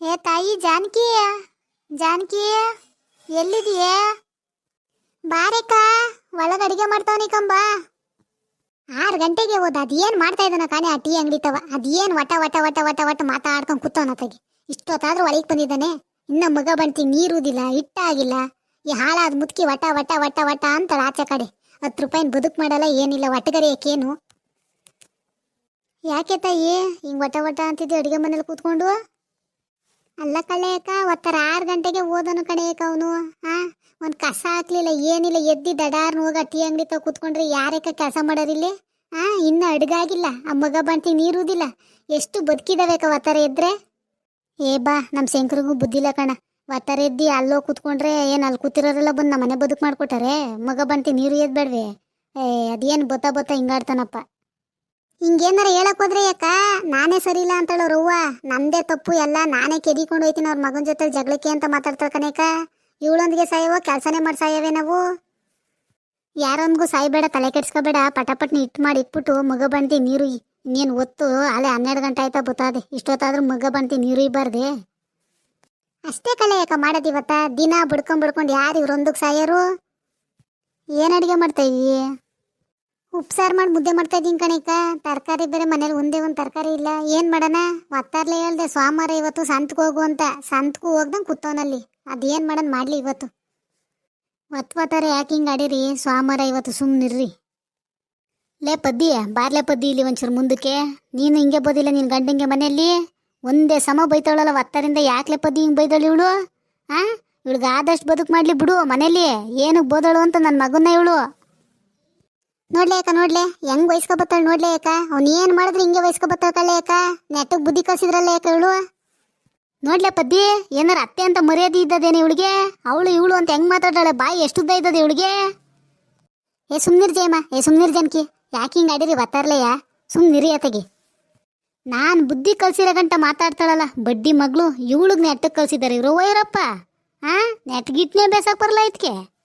ಏ ತಾಯಿ ಜಾನಕಿ ಜಾನಕಿ ಎಲ್ಲಿದೀಯ ಬಾರೇಕ ಒಳಗ ಅಡಿಗೆ ಮಾಡ್ತಾವನಿ ಕಂಬ. ಆರು ಗಂಟೆಗೆ ಹೋದ, ಅದೇನು ಮಾಡ್ತಾ ಇದ್ದಾನ ಕಾಣೆ ಆ ಟೀ ಅಂಗಡಿ ತವ. ಅದೇನು ವಟ ವಟ ವಟ ವಟ ವಟ ಮಾತಾಡ್ಕೊಂಡು ಕೂತವನ ತಗಿ ಇಷ್ಟೊತ್ತಾದ್ರೂ ಒಳಗೆ ಬಂದಿದ್ದಾನೆ. ಇನ್ನ ಮಗ ಬಂತಿ, ನೀರುದಿಲ್ಲ, ಹಿಟ್ಟಾಗಿಲ್ಲ. ಈ ಹಾಳಾದ ಮುತ್ಕಿ ವಟ ವಟ ವಟ ವಟ ಅಂತ ಆಚೆ ಕಡೆ. ಹತ್ತು ರೂಪಾಯಿನ ಬದುಕು ಮಾಡಲ್ಲ, ಏನಿಲ್ಲ, ಒಟ್ಟಗರಿ ಯಾಕೇನು ಯಾಕೆ ತಾಯಿ, ಹಿಂಗೆ ವಟ ವಟ ಅಂತಿದ್ದೆ ಅಡಿಗೆ ಮನೇಲಿ ಕೂತ್ಕೊಂಡು? ಅಲ್ಲ ಕಳೆಯಕ ಒತ್ತರ ಆರು ಗಂಟೆಗೆ ಓದನು ಅಕ್ಕ ಅವನು ಹಾ ಒಂದು ಕಸ ಹಾಕ್ಲಿಲ್ಲ, ಏನಿಲ್ಲ, ಎದ್ದಿ ದಡಾರ್ನ ಹೋಗ ಟೀ ಅಂಗಡಿ ತಗ ಕೂತ್ಕೊಂಡ್ರೆ ಯಾರೇಕ ಕೆಲಸ ಮಾಡೋರಿಲ್ಲಿ ಹಾ ಇನ್ನ ಅಡ್ಗಾಗಿಲ್ಲ, ಆ ಮಗ ಬಂತಿ ನೀರುದಿಲ್ಲ. ಎಷ್ಟು ಬದುಕಿದಾವೇಕ ಒತ್ತರ ಎದ್ರೆ? ಏ ಬಾ ನಮ್ಮ ಶಂಕರಿಗೂ ಬುದ್ಧಿಲ್ಲ ಕಣ. ಒತ್ತರ ಎದ್ದಿ ಅಲ್ಲೋ ಕೂತ್ಕೊಂಡ್ರೆ ಏನು ಅಲ್ಲಿ ಕೂತಿರೋರೆಲ್ಲ ಬಂದು ನಮ್ಮ ಮನೆ ಬದುಕು ಮಾಡ್ಕೊಟ್ಟಾರೆ? ಮಗ ಬಂತಿ ನೀರು ಎದ್ ಬೇಡ್ವೆ. ಏ, ಅದೇನು ಬತ್ತ ಬತ್ತ ಹಿಂಗಾಡ್ತಾನಪ್ಪ. ಹಿಂಗೇನಾರ ಹೇಳಕ್ ಹೋದ್ರೆ ಯಾಕ? ನಾನೇ ಸರಿ ಇಲ್ಲ ಅಂತಳ ರವ್ವ. ನಂದೇ ತಪ್ಪು ಎಲ್ಲ ನಾನೇ ಕೆದಿಕೊಂಡು ಹೋಯ್ತೀನಿ ಅವ್ರ ಮಗನ ಜೊತೆ ಜಗಳಕ್ಕೆ ಅಂತ ಮಾತಾಡ್ತಾಳ ಕನೇಕ ಇವಳೊಂದಿಗೆ ಸಾಯವೋ ಕೆಲಸನೇ ಮಾಡಿ ಸಾಯವೇ ನಾವು. ಯಾರೊಂದಿಗೂ ಸಾಯ್ಬೇಡ, ತಲೆ ಕೆಡ್ಸ್ಕೋಬೇಡ. ಪಟಪಟ್ನ ಇಟ್ಟು ಮಾಡಿ ಇಟ್ಬಿಟ್ಟು ಮಗ ಬಂತಿ ನೀರು ಇನ್ನೇನು ಒತ್ತು? ಅಲ್ಲೇ ಹನ್ನೆರಡು ಗಂಟೆ ಆಯ್ತಾ ಬತ್ತಾದೆ ಇಷ್ಟೊತ್ತಾದ್ರೂ ಮಗ ಬಂತಿ ನೀರು ಇಬ್ಬಾರ್ದೆ ಅಷ್ಟೇ ಕಲೆ ಯಾಕ ಮಾಡೋದಿವತ್ತ ದಿನ ಬಿಡ್ಕೊಂಡ್ ಬಿಡ್ಕೊಂಡು ಯಾರು ಇವ್ರೊಂದಕ್ಕೆ ಸಾಯೋರು? ಏನು ಅಡುಗೆ ಮಾಡ್ತಾ ಉಪ್ಸಾರು ಮಾಡಿ ಮುದ್ದೆ ಮಾಡ್ತಾ ಇದ್ದೀನಿ ಕಣಿಕ ತರಕಾರಿ ಬೇರೆ ಮನೇಲಿ ಒಂದೇ ಒಂದು ತರಕಾರಿ ಇಲ್ಲ. ಏನು ಮಾಡೋಣ? ಒತ್ತಾರ್ಲೆ ಹೇಳ್ದೆ, ಸೋಮವಾರ ಇವತ್ತು ಸಂತಕ್ಕೆ ಹೋಗು ಅಂತ. ಸಂತಕ್ಕೂ ಹೋಗ್ದಂಗೆ ಕೂತವನಲ್ಲಿ. ಅದೇನು ಮಾಡೋಣ ಮಾಡಲಿ ಇವತ್ತು. ಒತ್ವತ್ತಾರೆ ಯಾಕೆ ಹಿಂಗೆ ಆಡಿರಿ? ಸೋಮವಾರ ಇವತ್ತು ಸುಮ್ಮನಿರ್ರಿ ಲೇ ಪದ್ದಿ, ಬಾರ್ಲೆ ಪದ್ದಿ ಇಲ್ಲಿ ಒಂಚೂರು ಮುಂದಕ್ಕೆ. ನೀನು ಹಿಂಗೆ ಬೋದಿಲ್ಲ ನಿನ್ನ ಗಂಡಂಗೆ ಮನೆಯಲ್ಲಿ. ಒಂದೇ ಸಮ ಬೈತಾಳಲ್ಲ, ಒತ್ತರಿಂದ ಯಾಕ್ಲೆ ಪದ್ದಿ ಹಿಂಗೆ ಬೈದಳು ಇವಳು? ಹಾಂ ಇವಳಿಗೆ ಆದಷ್ಟು ಬದುಕು ಮಾಡಲಿ ಬಿಡು ಮನೇಲಿ ಏನಕ್ಕೆ ಬೋದಳು ಅಂತ ನನ್ನ ಮಗನ್ನ ಇವಳು? ನೋಡ್ಲೆ ಅಕ್ಕ, ನೋಡ್ಲೆ. ಹೆಂಗ್ ವಯಸ್ಕೊಬತ್ತಾಳ ನೋಡ್ಲೆ ಅಕ್ಕ. ಅವ್ನ ಏನ್ ಮಾಡಿದ್ರೆ ಹಿಂಗೆ ವಯಸ್ಕೊಬತ್ತಾಳ ಕಳ್ಳೆ ಅಕ್ಕ. ನೆಟ್ಟಗ್ ಬುದ್ಧಿ ಕಲ್ಸಿದ್ರಲ್ಲ ಅಕ್ಕ ಇವಳು. ನೋಡ್ಲೆ ಪದ್ದಿ ಏನಾರ ಅತ್ತೆ ಅಂತ ಮರ್ಯಾದೆ ಇದ್ದದೇನೆ ಇವಳಿಗೆ? ಅವಳು ಇವಳು ಅಂತ ಹೆಂಗ್ ಮಾತಾಡ್ತಾಳೆ? ಬಾಯಿ ಎಷ್ಟುದ್ದ ಇದ್ದದೆ ಇವಳಿಗೆ? ಏ, ಸುಮ್ನಿರ್ ಜಯಮ್ಮ. ಏ, ಸುಮ್ನಿರ್ ಜನಕಿ. ಯಾಕೆ ಹಿಂಗ್ ಆಡಿರಿ ಬತ್ತಾರ್ಲೆಯ ಸುಮ್ನಿರಿ ಅತ್ತಗಿ. ನಾನ್ ಬುದ್ಧಿ ಕಲ್ಸಿರೋ ಗಂಟ ಮಾತಾಡ್ತಾಳಲ್ಲ. ಬಡ್ಡಿ ಮಗಳು, ಇವಳಿಗೆ ನೆಟ್ಟಗ್ ಕಲ್ಸಿದಾರೆ ಇರೋ ವೈರಪ್ಪ ಹಾ ನೆಟ್ಗಿಟ್ನೇ ಬೇಸಕ್ ಬರಲ್ಲ ಇದಕ್ಕೆ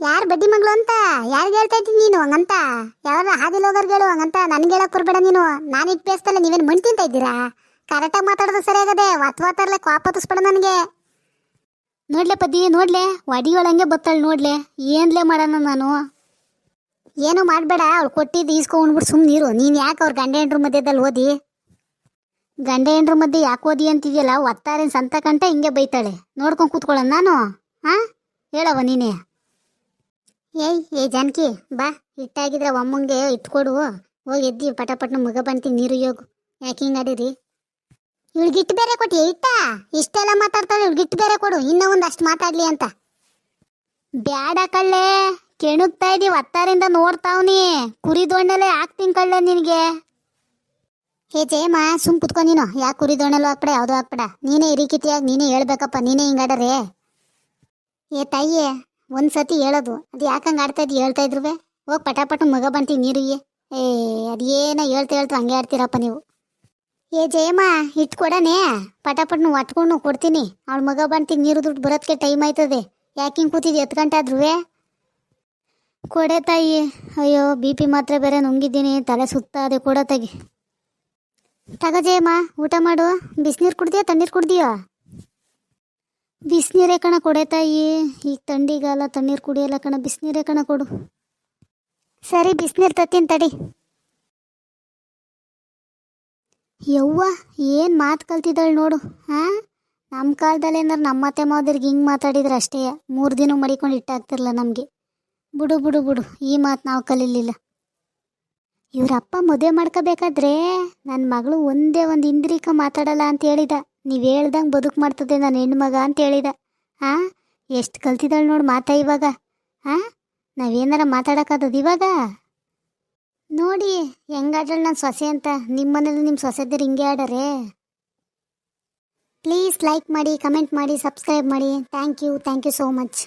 ಯಾರು ಬಡ್ಡಿ ಮಗಳು ಅಂತ? ಯಾರಿಗೆ ಹೇಳ್ತಾ ಇದ್ದೀನಿ ನೀನು ಹಂಗಂತ? ಯಾರು ಹಾದಿಲ್ ಹೋಗೋರ್ಗೆ ಹೇಳು ಹಂಗಂತ. ನನ್ಗೆ ಹೇಳಕ್ ಬರ್ಬೇಡ ನೀನು. ನಾನು ಇಟ್ಟು ಬೇಸ್ತಲ್ಲ ನೀವೇನು ಮಣ್ ತಿಂತ ಇದ್ದೀರಾ? ಕರೆಕ್ಟಾಗಿ ಮಾತಾಡೋದು ಸರಿಯಾಗದೆ ವತ್ ವಾತಾರ್ಲೆ ಕ್ವಾಪತ್ತಿಸ್ಬೇಡ ನನಗೆ. ನೋಡ್ಲೆ ಪದ್ದಿ ನೋಡ್ಲೆ? ಒಡಿಯೊಳಂಗೆ ಬತ್ತಾಳೆ ನೋಡ್ಲೆ? ಏನ್ಲೇ ಮಾಡೋಣ ನಾನು? ಏನು ಮಾಡಬೇಡ. ಅವ್ಳು ಕೊಟ್ಟಿದ್ದು ಈಸ್ಕೊಂಡ್ಬಿಟ್ಟು ಸುಮ್ಮನೆ ಇರು. ನೀನು ಯಾಕೆ ಅವ್ರ ಗಂಡ ಹೆಂಡ್ರ ಮಧ್ಯದಲ್ಲಿ ಓದಿ? ಗಂಡ ಹೆಂಡ್ರ ಮಧ್ಯೆ ಯಾಕೆ ಓದಿ ಅಂತಿದೆಯಲ್ಲ? ಒತ್ತಾರಿನ ಸಂತ ಕಂಟ ಹಿಂಗೆ ಬೈತಾಳೆ. ನೋಡ್ಕೊಂಡು ಕೂತ್ಕೊಳ್ಳೋಣ ನಾನು? ಹಾಂ ಹೇಳವ ನೀನೇ. ಏಯ್, ಏ ಜಾನಕಿ, ಬಾ. ಹಿಟ್ಟಾಗಿದ್ರೆ ಒಮ್ಮಂಗೆ ಇಟ್ಕೊಡು. ಹೋಗಿ ಎದ್ದಿ ಪಟಪಟ್ನ ಮುಗ ಬಂತಿ ನೀರು ಯೋಗು ಯಾಕೆ ಹಿಂಗೆ ಆಡಿರಿ ಇವಳಿಗೆ ಇಟ್ಟು ಬೇರೆ ಕೊಟ್ಟಿ ಇಟ್ಟ ಇಷ್ಟೆಲ್ಲ ಮಾತಾಡ್ತಾಳೆ ಇವಳಿಗೆ ಬೇರೆ ಕೊಡು. ಇನ್ನೂ ಒಂದಷ್ಟು ಮಾತಾಡ್ಲಿ ಅಂತ. ಬ್ಯಾಡ ಕಳ್ಳೆ, ಕೆಣುಕ್ತಾ ಇದೀವಿ ಹತ್ತಾರಿಂದ ನೋಡ್ತಾವ್ನಿ ಕುರಿ ದೊಣ್ಣೆಲೆ ಹಾಕ್ತೀನಿ ಕಳ್ಳೆ ನಿನಗೆ. ಹೇ ಜಯಮ್ಮ, ಸುಮ್ ಕುತ್ಕೊ ನೀನು. ಯಾಕೆ ಕುರಿ ದೊಣ್ಣೆಲು ಹಾಕ್ಬೇಡ, ಯಾವುದೋ ಹಾಕ್ಬೇಡ. ನೀನೇ ಇರಿಕಿತಿಯಾಗಿ ನೀನೇ ಹೇಳ್ಬೇಕಪ್ಪ, ನೀನೇ ಹಿಂಗಾಡರೆ ಏ ತಾಯಿ ಒಂದ್ ಸತಿ ಹೇಳೋದು. ಅದು ಯಾಕಂಗೆ ಆಡ್ತಾ ಇದ್ದು ಹೇಳ್ತಾ ಇದ್ರುವೆ ಹೋಗಿ ಪಟಾಪಟ ಮಗ ಬಂತಿ ನೀರಿಗೆ ಏ ಅದೇನ ಹೇಳ್ತಾ ಹೇಳ್ತಾ ಹಂಗೆ ಆಡ್ತೀರಪ್ಪ ನೀವು. ಏ, ಜಯಮ್ಮ ಇಟ್ಟು ಕೊಡನೆ. ಪಟಾಪಟ್ನ ಒಟ್ಕೊಂಡು ಕೊಡ್ತೀನಿ. ಅವಳ ಮಗ ಬಂತಿ ನೀರು ದುಡ್ಡು ಬರೋದಕ್ಕೆ ಟೈಮ್ ಆಯ್ತದೆ. ಯಾಕೆ ಹಿಂಗೆ ಕೂತಿದ್ದು ಎತ್ ಗಂಟೆ ಆದ್ರೂ ಕೊಡೆ ತಾಯಿ. ಅಯ್ಯೋ, ಬಿ ಪಿ ಮಾತ್ರ ಬೇರೆ ನುಂಗಿದ್ದೀನಿ. ತಲೆ ಸುತ್ತ ಅದೇ ಕೊಡೋ ತಗಿ ತಗ ಜಯಮ್ಮ, ಊಟ ಮಾಡು. ಬಿಸಿನೀರು ಕುಡ್ದಿಯಾ, ತಣ್ಣೀರು ಕುಡ್ದಿಯಾ? ಬಿಸಿನೀರೇ ಕಣ ಕೊಡೆ ತಾಯಿ. ಈಗ ಥಂಡಿಗಾಲ ತಣ್ಣೀರು ಕುಡಿಯಲ್ಲ ಕಣ, ಬಿಸಿನೀರೇ ಕಣ ಕೊಡು. ಸರಿ, ಬಿಸಿನೀರು ತತ್ತೀನಿ ತಡಿ. ಯವ್ವ, ಏನು ಮಾತು ಕಲ್ತಿದ್ದಾಳೆ ನೋಡು ಹಾಂ ನಮ್ಮ ಕಾಲದಲ್ಲಿ ಏನಾರು ನಮ್ಮ ಅತ್ತೆ ಮಾವದ್ರಿಗೆ ಹಿಂಗೆ ಮಾತಾಡಿದ್ರೆ ಅಷ್ಟೇ. ಮೂರು ದಿನ ಮಡಿಕೊಂಡು ಇಟ್ಟಾಗ್ತಿರಲ್ಲ ನಮಗೆ. ಬಿಡು ಬಿಡು ಬಿಡು, ಈ ಮಾತು ನಾವು ಕಲೀಲಿಲ್ಲ. ಇವ್ರ ಅಪ್ಪ ಮದುವೆ ಮಾಡ್ಕೋಬೇಕಾದ್ರೆ ನನ್ನ ಮಗಳು ಒಂದೇ ಒಂದು ಇಂದ್ರಿಕ ಮಾತಾಡಲ್ಲ ಅಂತ ಹೇಳಿದ. ನೀವು ಹೇಳ್ದಂಗೆ ಬದುಕು ಮಾಡ್ತದೆ ನನ್ನ ಹೆಣ್ಮಗ ಅಂತ ಹೇಳಿದ. ಹಾಂ ಎಷ್ಟು ಕಲ್ತಿದ್ದಾಳೆ ನೋಡಿ ಮಾತಾ ಇವಾಗ. ಹಾಂ ನಾವೇನಾರ ಮಾತಾಡೋಕ್ಕಾಗದು ಇವಾಗ? ನೋಡಿ ಹೆಂಗಾಡ್ರಳು ನಾನು ಸೊಸೆ ಅಂತ. ನಿಮ್ಮ ಮನೇಲಿ ನಿಮ್ಮ ಸೊಸೆದಿರು ಹಿಂಗೆ ಆಡರೆ. ಪ್ಲೀಸ್ ಲೈಕ್ ಮಾಡಿ, ಕಮೆಂಟ್ ಮಾಡಿ, ಸಬ್ಸ್ಕ್ರೈಬ್ ಮಾಡಿ. Thank you thank you so much.